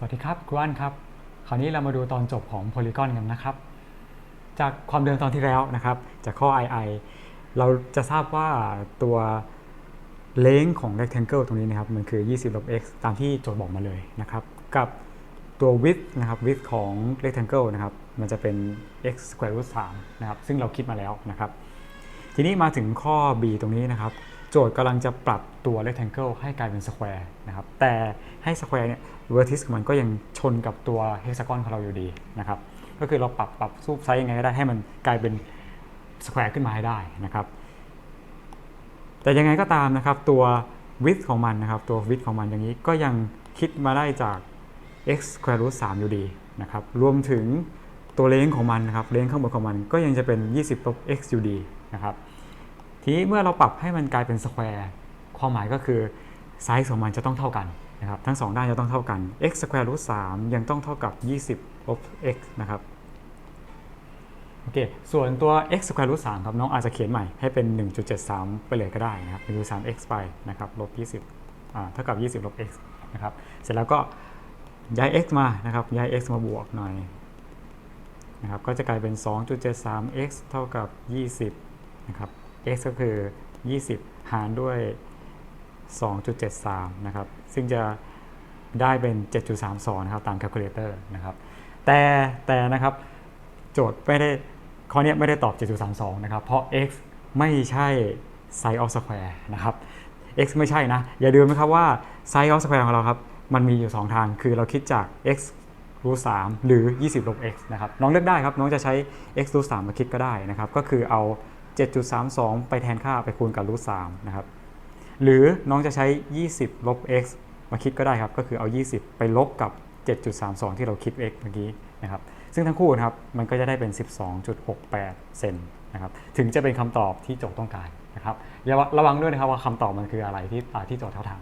สวัสดีครับครูอันครับ คราวนี้เรามาดูตอนจบของโพลีกอนกันนะครับ จากความเดิมตอนที่แล้วนะครับ จากข้อ II เราจะทราบว่าตัวเลงของ rectangle ตรงนี้นะครับ มันคือ 20ลบ x ตามที่โจทย์บอกมาเลยนะครับ กับตัว width นะครับ width ของ rectangle นะครับ มันจะเป็น x square root 3นะครับ ซึ่งเราคิดมาแล้วนะครับ ทีนี้มาถึงข้อ b ตรงนี้นะครับ โจทย์กำลังจะปรับตัว rectangle ให้กลายเป็น square นะครับ แต่ให้ square เนี่ย vertex ของมันก็ยังชนกับตัว hexagon ของเราอยู่ดีนะครับ ก็คือเราปรับปรับรูปไซส์ยังไงก็ได้ให้มันกลายเป็น square ขึ้นมาให้ได้นะครับ แต่ยังไงก็ตามนะครับตัว width ของมันนะครับ ตัว width ของมันอย่างนี้ก็ยังคิดมาได้จาก x square root 3อยู่ดีนะครับ รวมถึงตัวเลงของมันนะครับ เลงข้างบนของมันก็ยังจะเป็น 20ลบ x อยู่ดีนะครับ ทีนี้เมื่อเราปรับให้มันกลายเป็นสแควร์ความหมายก็คือไซส์ของมันจะต้องเท่ากันนะครับทั้งสองด้านจะต้องเท่ากัน x square root 3ยังต้องเท่ากับ 20ลบ x นะครับโอเคส่วนตัว x square root 3ครับน้องอาจจะเขียนใหม่ให้เป็น 1.73 ไปเลยก็ได้นะครับเป็น root 3 x ไปนะครับลบ 20อ่าเท่ากับ 20 ลบ x นะครับเสร็จแล้วก็ย้าย x มานะครับย้าย x มาบวกหน่อยนะครับก็จะกลายเป็น 2.73x เท่ากับ 20นะครับ x ก็คือ 20 หารด้วย 2.73 นะครับ ซึ่งจะได้เป็น 7.32 นะครับ ตาม calculator นะครับ แต่แต่นะครับ โจทย์ไม่ได้ข้อนี้ไม่ได้ตอบ 7.32 นะครับ เพราะ x ไม่ใช่ sin of square นะครับ x ไม่ใช่นะ อย่าลืมนะครับว่า sin of square ของเราครับ มันมีอยู่ 2 ทาง คือเราคิดจาก x root 3หรือ 20 ลบ x นะครับ น้องเลือกได้ครับ น้องจะใช้ x root 3มาคิดก็ได้นะครับ ก็คือเอา 7.32 ไปแทนค่าไปคูณกับรูท3นะครับ หรือน้องจะใช้ 20 ลบ x มาคิดก็ได้ครับ ก็คือเอา 20 ไปลบกับ 7.32 ที่เราคิด x เมื่อกี้นะครับ ซึ่งทั้งคู่นะครับ มันก็จะได้เป็น 12.68 เซนนะครับ ถึงจะเป็นคำตอบที่โจทย์ต้องการนะครับอย่าระวังด้วยนะครับว่าคำตอบมันคืออะไรที่อ่าที่โจทย์เขาถาม